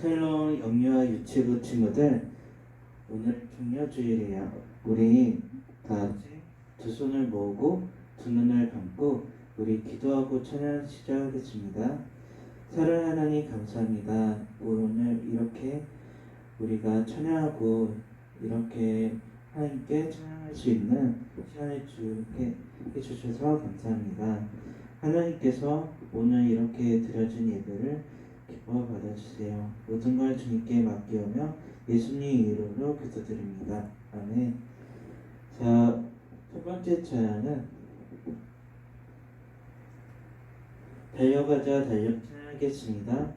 새로운 영유아 유치부 친구들 오늘 종려주일이에요. 우리 다 같이 두 손을 모으고 두 눈을 감고 우리 기도하고 찬양 시작하겠습니다. 사랑 하나님 감사합니다. 오늘 이렇게 우리가 찬양하고 이렇게 하나님께 찬양할 수 있는 시간을 주게 해주셔서 감사합니다. 하나님께서 오늘 이렇게 드려진 예배를 기뻐 받아주세요. 모든 걸 주님께 맡기오며 예수님 이름으로 기도드립니다. 아멘. 자, 첫 번째 찬양은 달려가자 달려 찬양하겠습니다.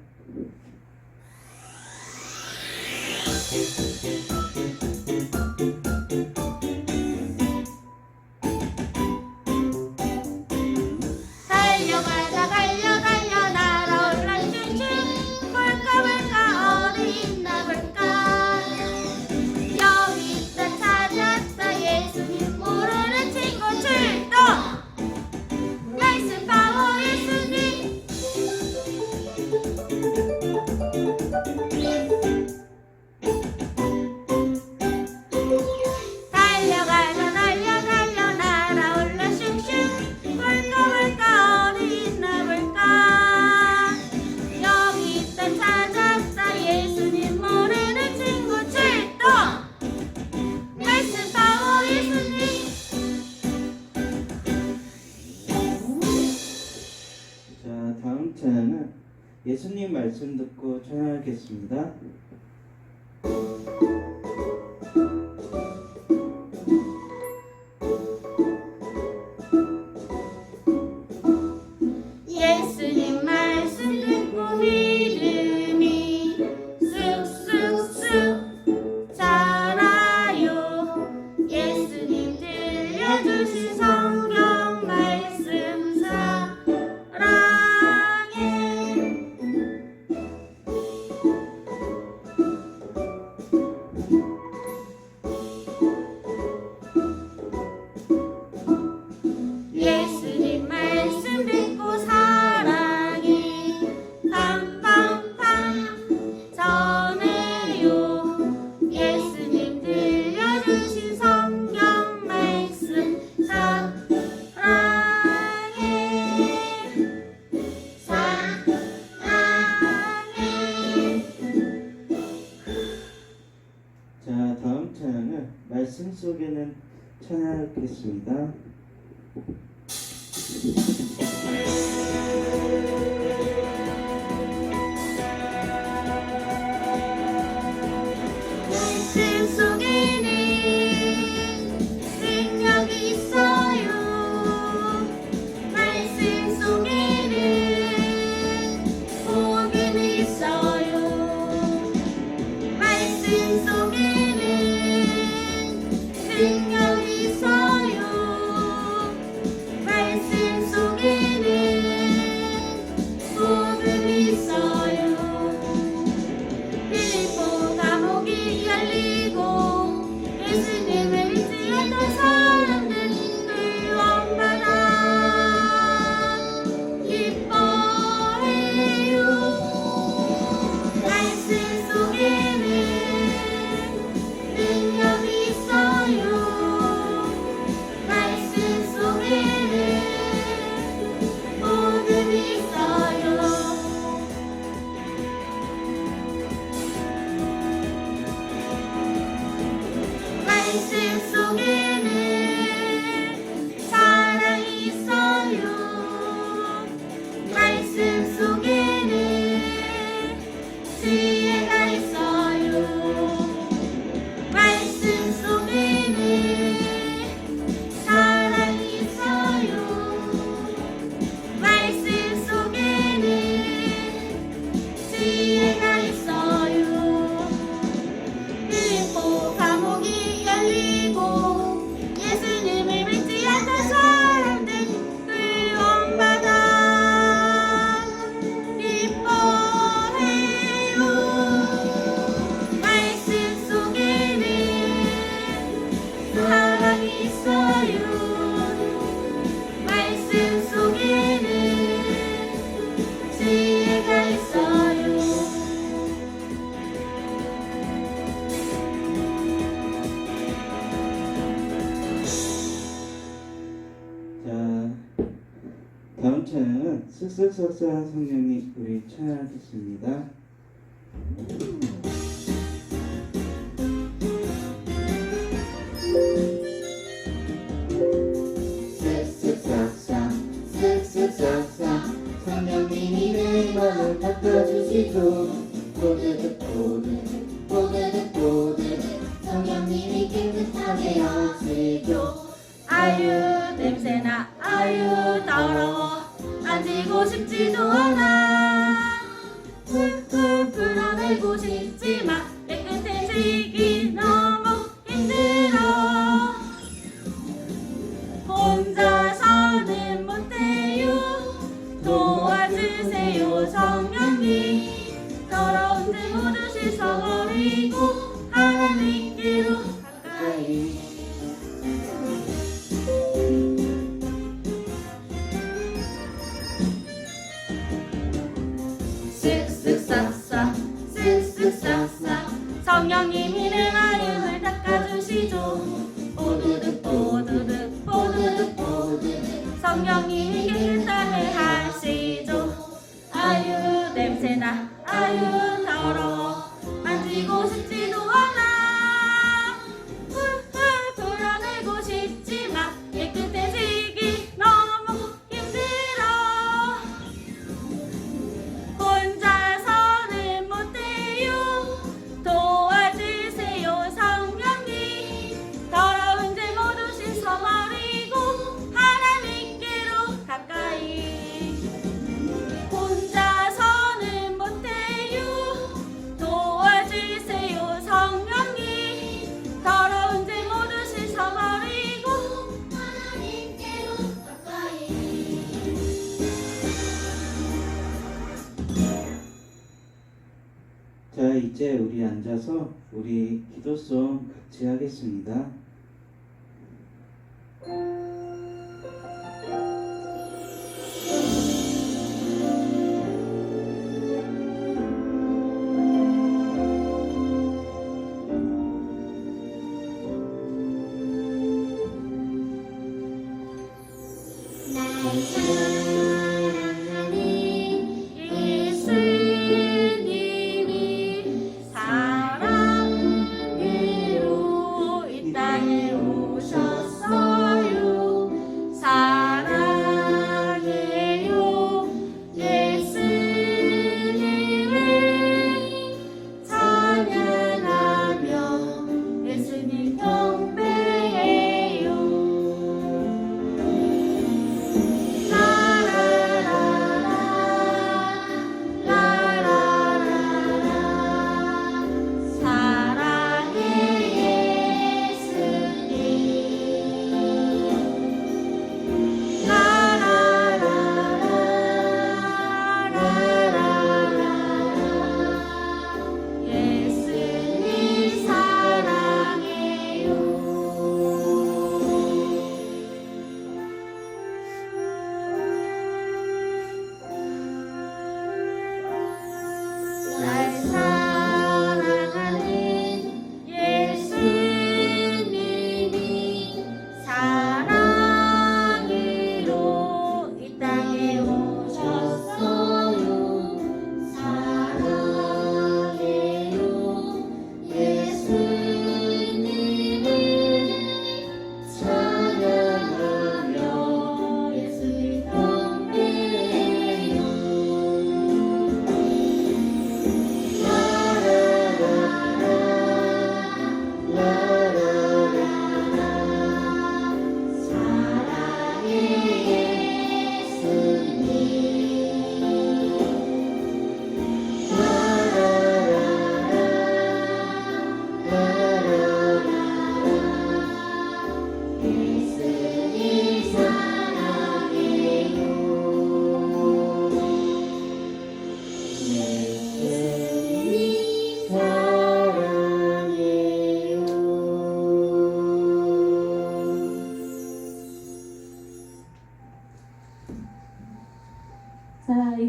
말씀 듣고 찬양하겠습니다. 박석석사 성경님 교회 찾았습니다. 하겠습니다.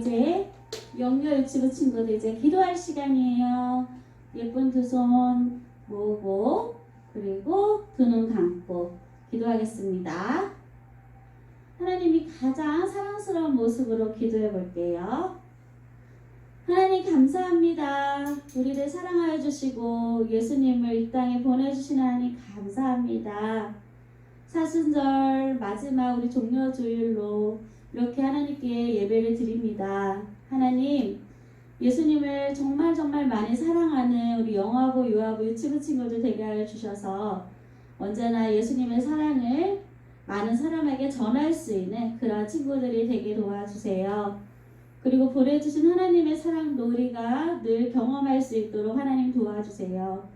이제 영유 유치부 친구들 이제 기도할 시간이에요. 예쁜 두 손 모으고 그리고 두 눈 감고 기도하겠습니다. 하나님이 가장 사랑스러운 모습으로 기도해 볼게요. 하나님 감사합니다. 우리를 사랑하여 주시고 예수님을 이 땅에 보내주신 하나님 감사합니다. 사순절 마지막 우리 종료주일로 이렇게 하나님께 예배를 드립니다. 하나님 예수님을 정말 정말 많이 사랑하는 우리 영화부 유아부 유치부 친구들 되게 하여 주셔서 언제나 예수님의 사랑을 많은 사람에게 전할 수 있는 그런 친구들이 되게 도와주세요. 그리고 보내주신 하나님의 사랑도 우리가 늘 경험할 수 있도록 하나님 도와주세요.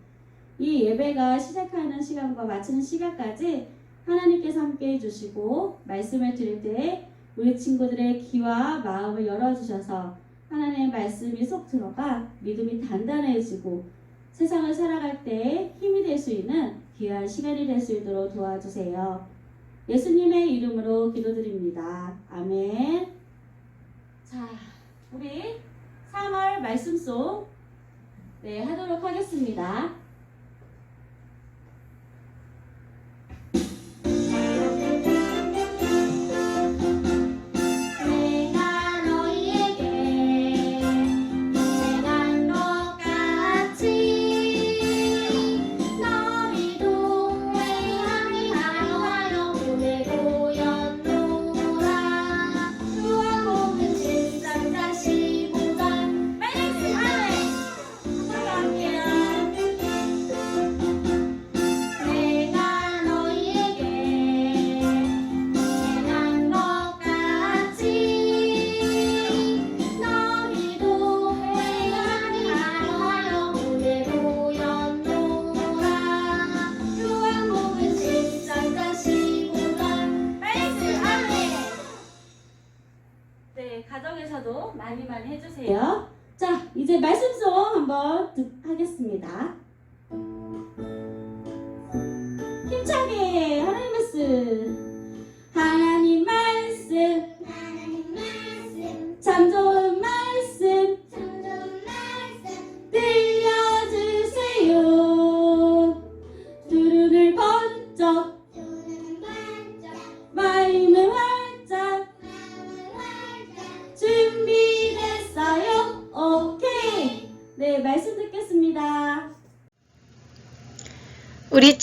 이 예배가 시작하는 시간과 마치는 시간까지 하나님께서 함께 해주시고 말씀을 드릴 때 우리 친구들의 귀와 마음을 열어주셔서 하나님의 말씀이 쏙 들어가 믿음이 단단해지고 세상을 살아갈 때 힘이 될 수 있는 귀한 시간이 될 수 있도록 도와주세요. 예수님의 이름으로 기도드립니다. 아멘. 자, 우리 3월 말씀 속 네, 하도록 하겠습니다.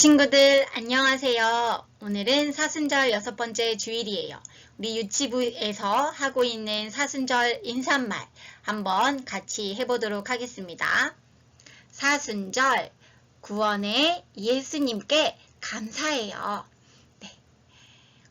친구들 안녕하세요. 오늘은 사순절 여섯 번째 주일이에요. 우리 유치부에서 하고 있는 사순절 인사말 한번 같이 해보도록 하겠습니다. 사순절 구원의 예수님께 감사해요. 네.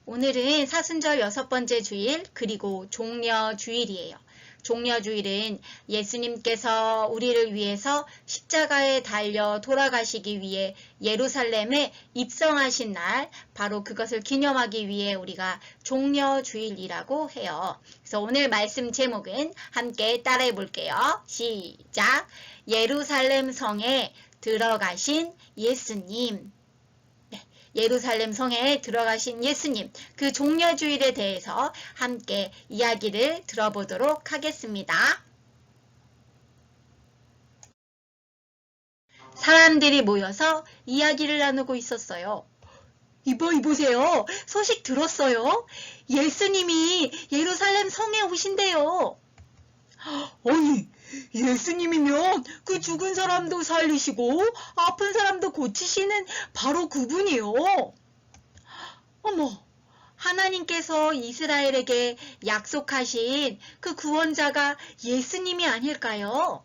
오늘은 사순절 여섯 번째 주일 그리고 종려 주일이에요. 종려 주일은 예수님께서 우리를 위해서 십자가에 달려 돌아가시기 위해 예루살렘에 입성하신 날, 바로 그것을 기념하기 위해 우리가 종려 주일이라고 해요. 그래서 오늘 말씀 제목은 함께 따라해 볼게요. 시작. 예루살렘 성에 들어가신 예수님. 네, 예루살렘 성에 들어가신 예수님, 그 종려주일에 대해서 함께 이야기를 들어보도록 하겠습니다. 사람들이 모여서 이야기를 나누고 있었어요. 이봐, 이보세요. 소식 들었어요? 예수님이 예루살렘 성에 오신대요. 아니, 예수님이면 그 죽은 사람도 살리시고 아픈 사람도 고치시는 바로 그분이요. 어머, 하나님께서 이스라엘에게 약속하신 그 구원자가 예수님이 아닐까요?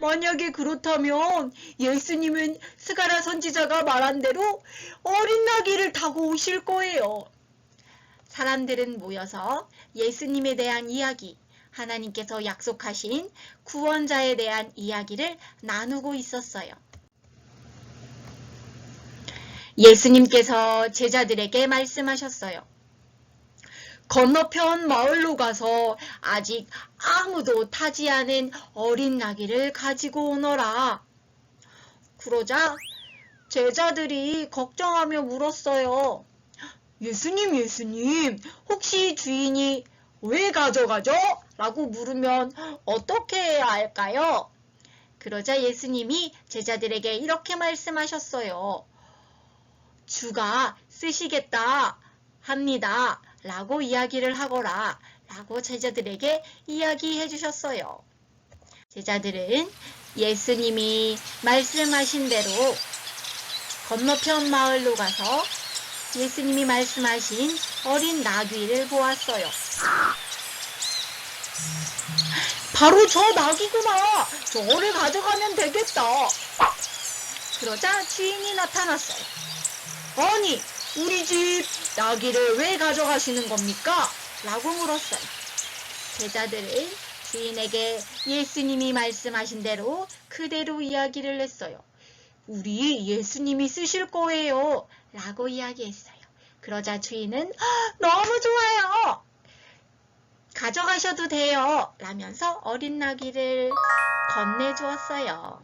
만약에 그렇다면 예수님은 스가라 선지자가 말한 대로 어린 나귀를 타고 오실 거예요. 사람들은 모여서 예수님에 대한 이야기, 하나님께서 약속하신 구원자에 대한 이야기를 나누고 있었어요. 예수님께서 제자들에게 말씀하셨어요. 건너편 마을로 가서 아직 아무도 타지 않은 어린 나귀를 가지고 오너라. 그러자 제자들이 걱정하며 물었어요. 예수님, 예수님, 혹시 주인이 왜 가져가죠? 라고 물으면 어떻게 해야 할까요? 그러자 예수님이 제자들에게 이렇게 말씀하셨어요. 주가 쓰시겠다 합니다. 라고 이야기를 하거라 라고 제자들에게 이야기해 주셨어요. 제자들은 예수님이 말씀하신 대로 건너편 마을로 가서 예수님이 말씀하신 어린 나귀를 보았어요. 바로 저 나귀구나. 저를 가져가면 되겠다. 그러자 주인이 나타났어요. 아니, 우리 집 나귀를 왜 가져가시는 겁니까? 라고 물었어요. 제자들은 주인에게 예수님이 말씀하신 대로 그대로 이야기를 했어요. 우리 예수님이 쓰실 거예요. 라고 이야기했어요. 그러자 주인은 "아, 너무 좋아요. 가져가셔도 돼요. 라면서 어린 나귀를 건네주었어요.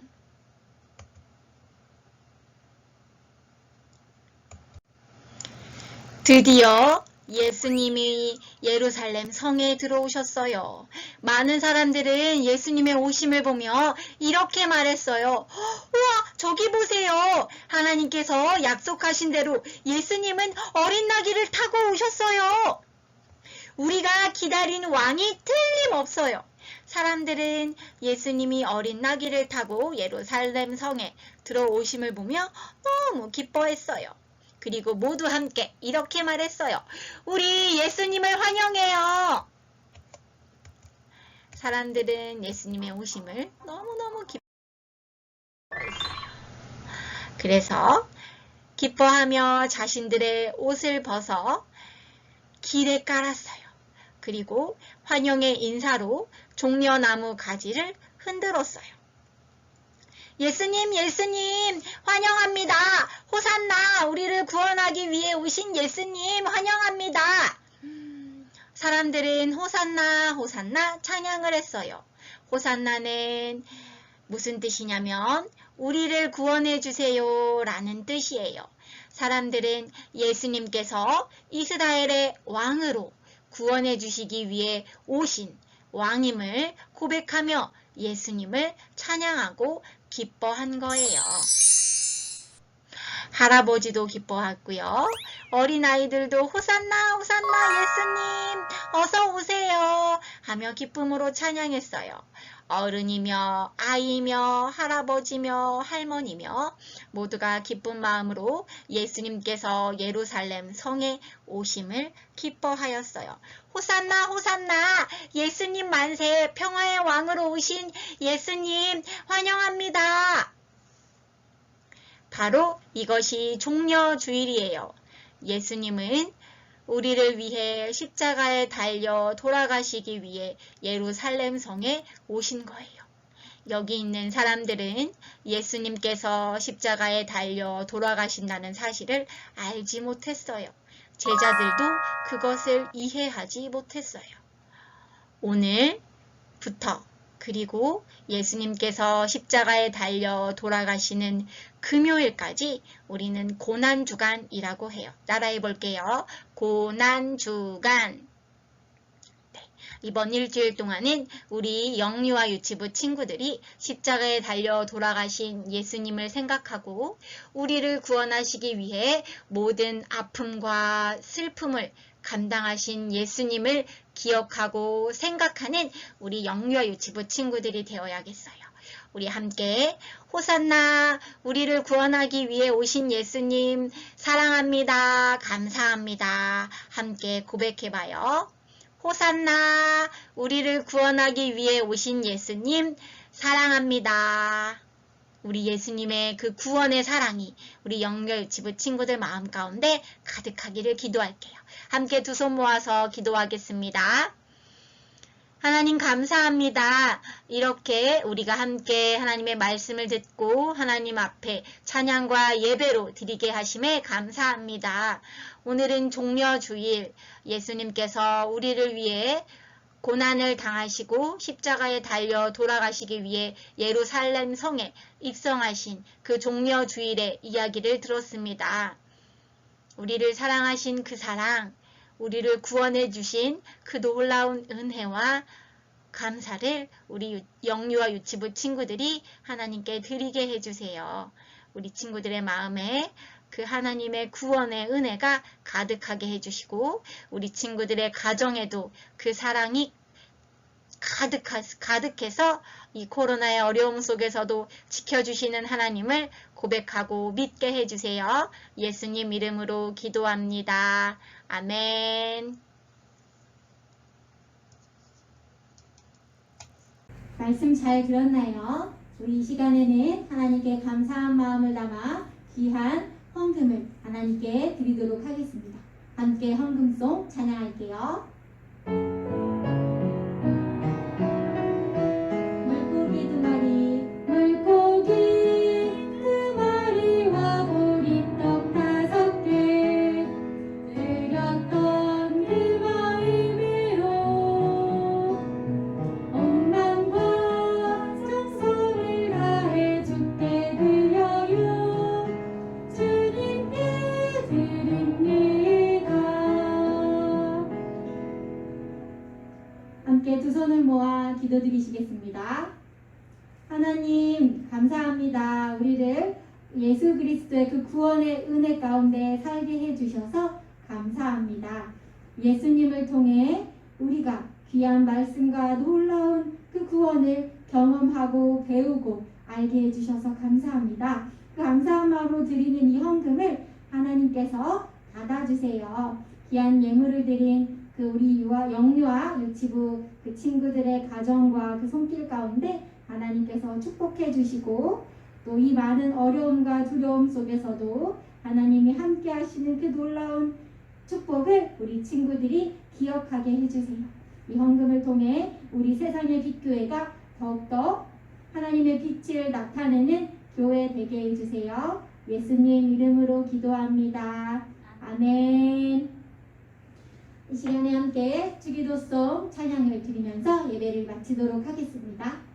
드디어 예수님이 예루살렘 성에 들어오셨어요. 많은 사람들은 예수님의 오심을 보며 이렇게 말했어요. 우와, 저기 보세요. 하나님께서 약속하신 대로 예수님은 어린 나귀를 타고 오셨어요. 우리가 기다린 왕이 틀림없어요. 사람들은 예수님이 어린 나귀를 타고 예루살렘 성에 들어오심을 보며 너무 기뻐했어요. 그리고 모두 함께 이렇게 말했어요. 우리 예수님을 환영해요. 사람들은 예수님의 오심을 너무너무 기뻐했어요. 그래서 기뻐하며 자신들의 옷을 벗어 길에 깔았어요. 그리고 환영의 인사로 종려나무 가지를 흔들었어요. 예수님, 예수님, 환영합니다. 호산나, 우리를 구원하기 위해 오신 예수님, 환영합니다. 사람들은 호산나, 호산나 찬양을 했어요. 호산나는 무슨 뜻이냐면, 우리를 구원해 주세요 라는 뜻이에요. 사람들은 예수님께서 이스라엘의 왕으로 구원해 주시기 위해 오신 왕임을 고백하며 예수님을 찬양하고 기뻐한 거예요. 할아버지도 기뻐하고요. 어린아이들도 호산나 호산나 예수님 어서 오세요 하며 기쁨으로 찬양했어요. 어른이며 아이며 할아버지며 할머니며 모두가 기쁜 마음으로 예수님께서 예루살렘 성에 오심을 기뻐하였어요. 호산나 호산나 예수님 만세 평화의 왕으로 오신 예수님 환영합니다. 바로 이것이 종려 주일이에요. 예수님은 우리를 위해 십자가에 달려 돌아가시기 위해 예루살렘 성에 오신 거예요. 여기 있는 사람들은 예수님께서 십자가에 달려 돌아가신다는 사실을 알지 못했어요. 제자들도 그것을 이해하지 못했어요. 오늘부터 그리고 예수님께서 십자가에 달려 돌아가시는 금요일까지 우리는 고난주간이라고 해요. 따라해 볼게요. 고난주간. 네, 이번 일주일 동안은 우리 영유아 유치부 친구들이 십자가에 달려 돌아가신 예수님을 생각하고 우리를 구원하시기 위해 모든 아픔과 슬픔을 감당하신 예수님을 기억하고 생각하는 우리 영유아 유치부 친구들이 되어야겠어요. 우리 함께 호산나 우리를 구원하기 위해 오신 예수님 사랑합니다. 감사합니다. 함께 고백해봐요. 호산나 우리를 구원하기 위해 오신 예수님 사랑합니다. 우리 예수님의 그 구원의 사랑이 우리 영결 지부 친구들 마음 가운데 가득하기를 기도할게요. 함께 두 손 모아서 기도하겠습니다. 하나님 감사합니다. 이렇게 우리가 함께 하나님의 말씀을 듣고 하나님 앞에 찬양과 예배로 드리게 하심에 감사합니다. 오늘은 종려 주일 예수님께서 우리를 위해 고난을 당하시고 십자가에 달려 돌아가시기 위해 예루살렘 성에 입성하신 그 종려 주일의 이야기를 들었습니다. 우리를 사랑하신 그 사랑, 우리를 구원해 주신 그 놀라운 은혜와 감사를 우리 영유아 유치부 친구들이 하나님께 드리게 해주세요. 우리 친구들의 마음에 그 하나님의 구원의 은혜가 가득하게 해주시고 우리 친구들의 가정에도 그 사랑이 가득하, 가득해서 이 코로나의 어려움 속에서도 지켜주시는 하나님을 고백하고 믿게 해주세요. 예수님 이름으로 기도합니다. 아멘. 말씀 잘 들었나요? 우리 이 시간에는 하나님께 감사한 마음을 담아 귀한 헌금을 하나님께 드리도록 하겠습니다. 함께 헌금송 찬양할게요. 감사합니다 우리를 예수 그리스도의 그 구원의 은혜 가운데 살게 해주셔서 감사합니다 예수님을 통해 우리가 귀한 말씀과 놀라운 그 구원을 경험하고 배우고 알게 해주셔서 감사합니다. 그 감사한 마음으로 드리는 이 헌금을 하나님께서 받아주세요. 귀한 예물을 드린 그 우리 유아, 영유아 유치부 그 친구들의 가정과 그 손길 가운데 하나님께서 축복해 주시고 또 이 많은 어려움과 두려움 속에서도 하나님이 함께 하시는 그 놀라운 축복을 우리 친구들이 기억하게 해주세요. 이 헌금을 통해 우리 세상의 빛교회가 더욱더 하나님의 빛을 나타내는 교회 되게 해주세요. 예수님 이름으로 기도합니다. 아멘. 이 시간에 함께 주기도송 찬양을 드리면서 예배를 마치도록 하겠습니다.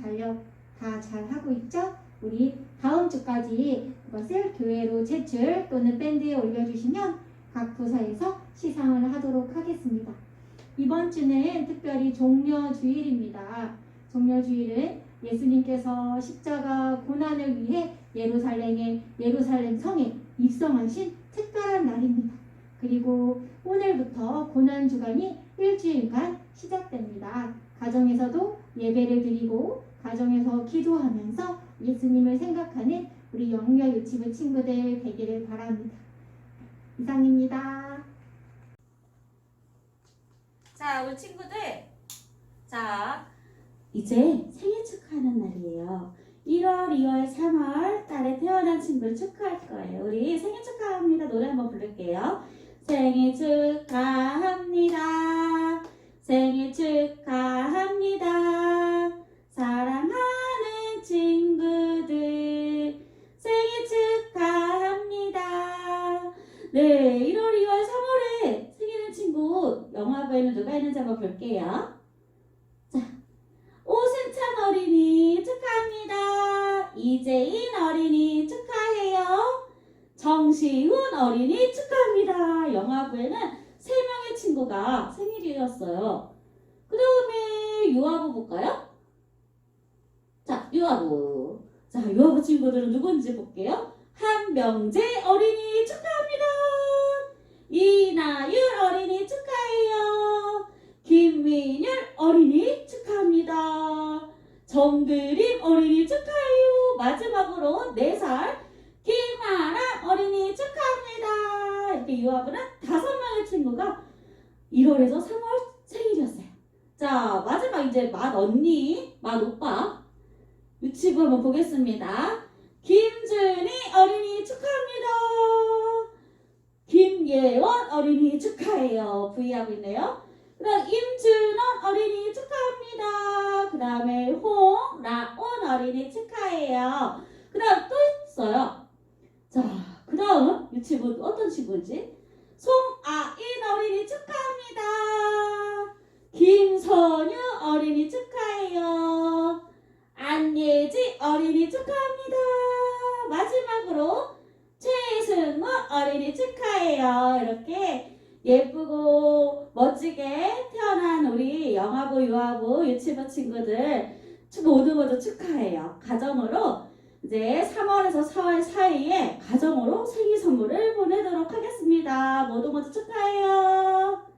달력 다잘 하고 있죠? 우리 다음 주까지 그것을 교회로 제출 또는 밴드에 올려주시면 각 부서에서 시상을 하도록 하겠습니다. 이번 주는 특별히 종려 주일입니다. 종려 주일은 예수님께서 십자가 고난을 위해 예루살렘에 예루살렘 성에 입성하신 특별한 날입니다. 그리고 오늘부터 고난 주간이 일주일간 시작됩니다. 가정에서도 예배를 드리고 가정에서 기도하면서 예수님을 생각하는 우리 영유아 유치부 친구들 되기를 바랍니다. 이상입니다. 자, 우리 친구들. 자, 이제 생일 축하하는 날이에요. 1월, 2월, 3월 달에 태어난 친구를 축하할 거예요. 우리 생일 축하합니다. 노래 한번 부를게요. 생일 축하합니다. 생일 축하합니다. 사랑하는 친구들. 생일 축하합니다. 네, 1월, 2월, 3월에 생일인 친구 영화부에는 누가 있는지 한번 볼게요. 자, 오승찬 어린이 축하합니다. 이재인 어린이 축하해요. 정시훈 어린이 축하합니다. 영화부에는 친구가 생일이었어요. 그 다음에 유아부 볼까요? 자, 유아부. 자, 유아부 친구들은 누군지 볼게요. 한명재 어린이 축하합니다. 이나율 어린이 축하해요. 김민율 어린이 축하합니다. 정그림 어린이 축하해요. 마지막으로 4살 김하랑 어린이 축하합니다. 이렇게 유아부는 다섯 명의 친구가 1월에서 3월 생일이었어요. 자, 마지막 이제 맏 언니, 맏 오빠 유치부 한번 보겠습니다. 김준희 어린이 축하합니다. 김예원 어린이 축하해요. V하고 있네요. 그 다음 임준원 어린이 축하합니다. 그 다음에 홍 라온 어린이 축하해요. 그 다음 또 있어요. 자, 그 다음 유치부 어떤 친구지? 송아인 어린이 축하합니다. 김선유 어린이 축하해요. 안예지 어린이 축하합니다. 마지막으로 최승원 어린이 축하해요. 이렇게 예쁘고 멋지게 태어난 우리 영아부, 유아부, 유치부 친구들 모두 모두 축하해요. 가정으로 이제 3월에서 4월 사이에 가정으로 생일 선물을 보내도록 하겠습니다. 모두 모두 축하해요.